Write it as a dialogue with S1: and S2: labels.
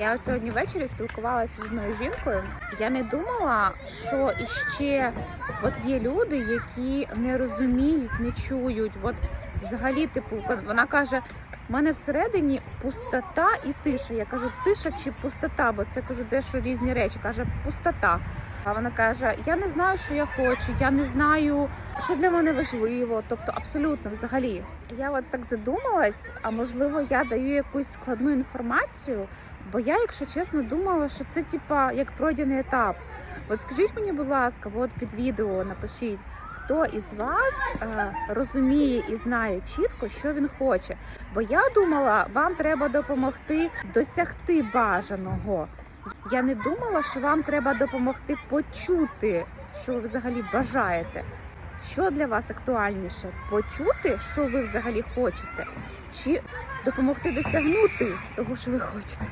S1: Я от сьогодні ввечері спілкувалася з одною жінкою. Я не думала, що іще от є люди, які не розуміють, не чують. От взагалі, типу, вона каже: в мене всередині пустота і тиша. Я кажу, тиша чи пустота, бо це кажу, дещо різні речі. каже, пустота. А вона каже: Я не знаю, що я хочу, я не знаю, що для мене важливо. Тобто, абсолютно взагалі. Я от так задумалась, а можливо, я даю якусь складну інформацію. Бо я, якщо чесно, думала, що це типа як пройдений етап. От скажіть мені, будь ласка, от під відео напишіть, хто із вас е, розуміє і знає чітко, що він хоче. Бо я думала, вам треба допомогти досягти бажаного. Я не думала, що вам треба допомогти почути, що ви взагалі бажаєте. Що для вас актуальніше? Почути, що ви взагалі хочете, чи допомогти досягнути того, що ви хочете?